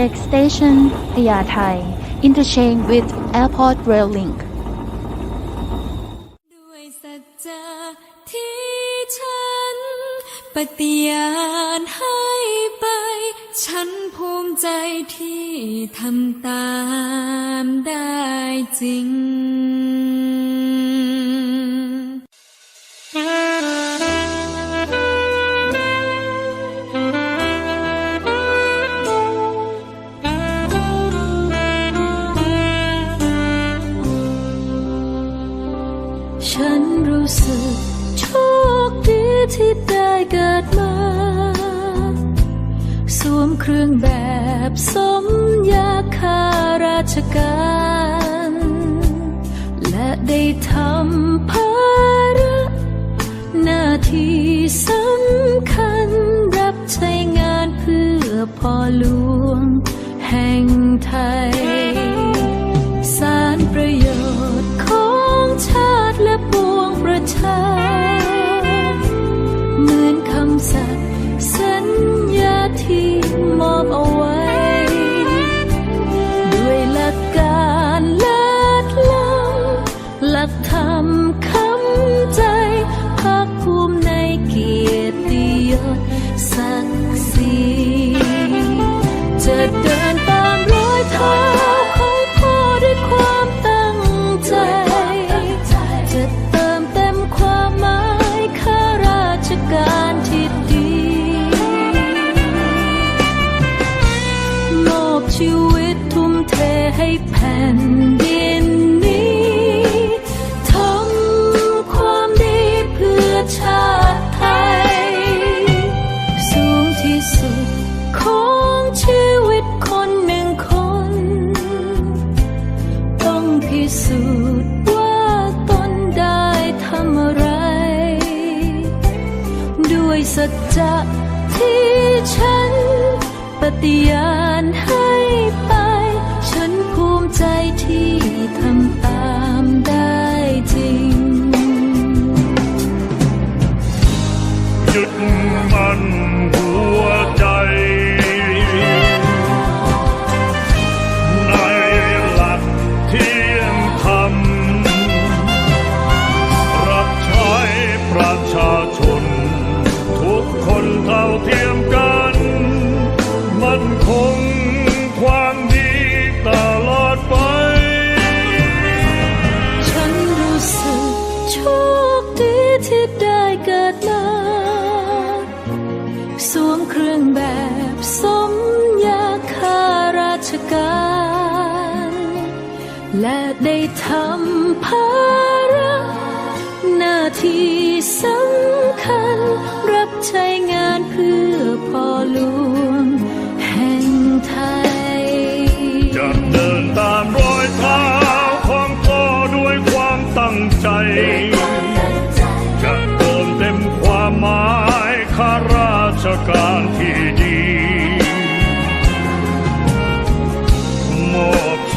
Next station พญาไท Interchange with Airport Rail Link ด้วยสัจจะที่ฉันปฏิญาณให้ไป ฉันภูมิใจที่ทำตามได้จริง แบบสมยาข้าราชการ และได้ทำภาระหน้าที่สำคัญรับใช้งานเพื่อพ่อหลวงแห่งไทย สารประโยชน์ของชาติและปวงประชา ได้ทำภาระหน้าที่สำคัญ รับใช้งานเพื่อพ่อหลวง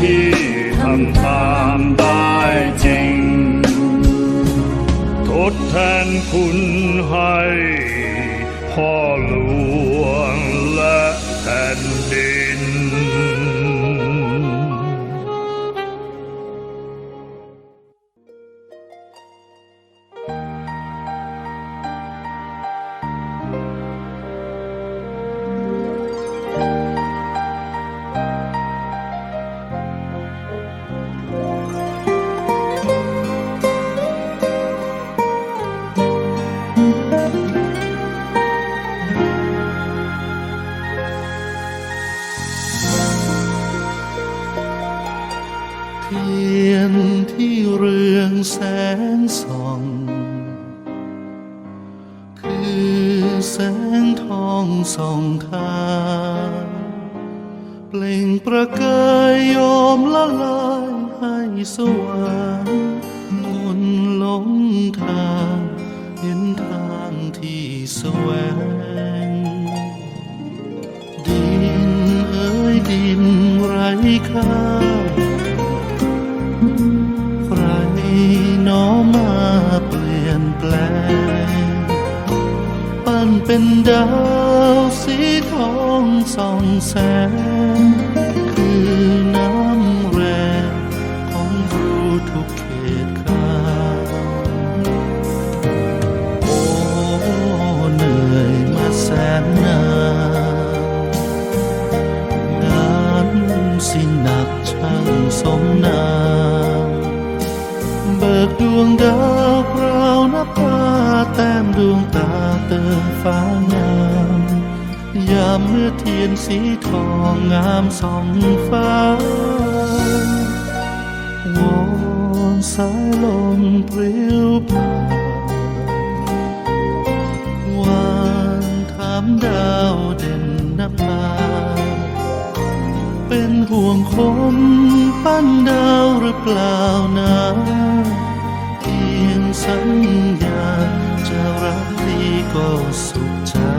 ที่ทำตามได้จริง ทดแทนคุณให้พ่อหลวงและแผ่นดิน ที่เรืองแสงส่อง คือแสงทองส่องทางเปล่งประกายยอมละลายให้สว่างมนหลงทางเห็นทางที่แสวง ดินเอ้ยดินไร้ค่า ลี่ยนแปลง ปั้นเป็นดาวสีทองส่องแสง คือน้ำแรงของรู้ทุกเขตขาวโอ้เหนื่อยมาแสนนานงานสิหนักช่างสมนาเบิกดวงดาว ฟ้างามยามเมื่อเทียนสีทองงามส่องฟ้าวอนสายลมปลิวผ่านวานถามดาวเด่นนับตาเป็นห่วงคนปั้นดาวหรือเปล่านะเพียงสัญญา ก็สุขใจ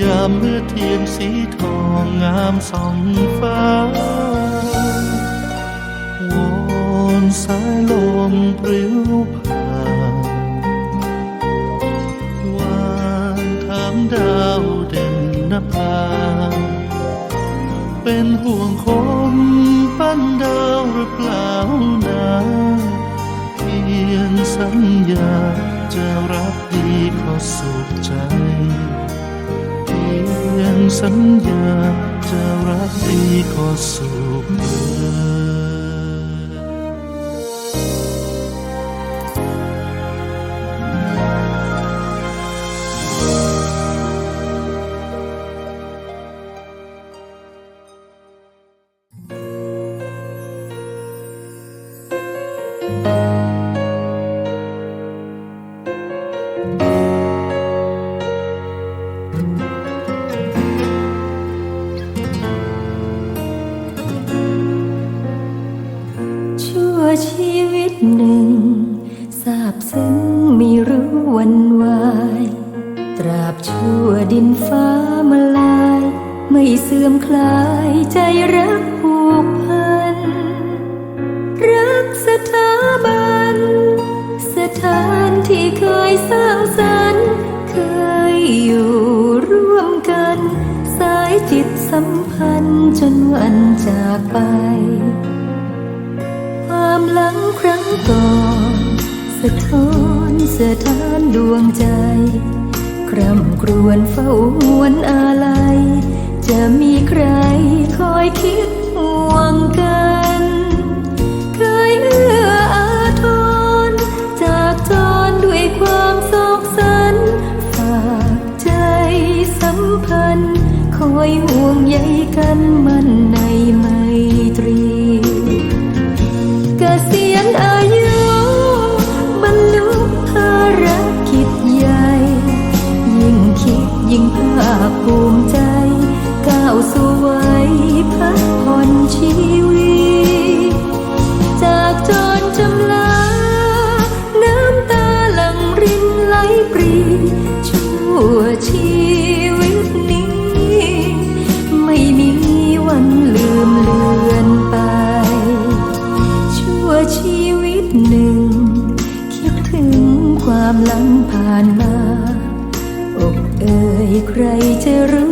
ยามเมื่อเทียนสีทองงามส่องฟ้าวอนสายลมปลิวผ่านวานถามดาวเด่นนภาเป็นห่วงคนปั้นดาวหรือเปล่านะ ญญาจะรักดีขอสุขเอ่ ซึ้งไม่รู้วันวาย ตราบชั่วดินฟ้ามาลาย ไม่เสื่อมคลายใจรักผูกพัน รักสถาบัน สถานที่เคยสร้างสรรค์เคยอยู่ร่วมกัน สายจิตสัมพันธ์จนวันจากไป ความหลังครั้งก่อน สะท้อนสะท้านดวงใจ คร่ำครวญเฝ้าหวนอาลัย จะมีใครคอยคิดห่วงกัน เคยเอื้ออาทรจากจรด้วยความโศกสัน ฝากใจสัมพันธ์ คอยห่วงใย จะรู้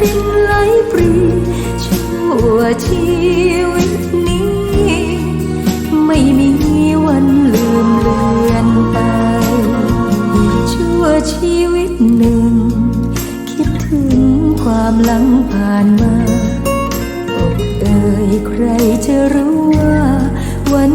ริมไหลปรีชั่วชีวิตนี้ ไม่มีวันลืมเลือนไป ชั่วชีวิตหนึ่ง คิดถึงความลังผ่านมาอกเอ่ยใครจะรู้ว่าวัน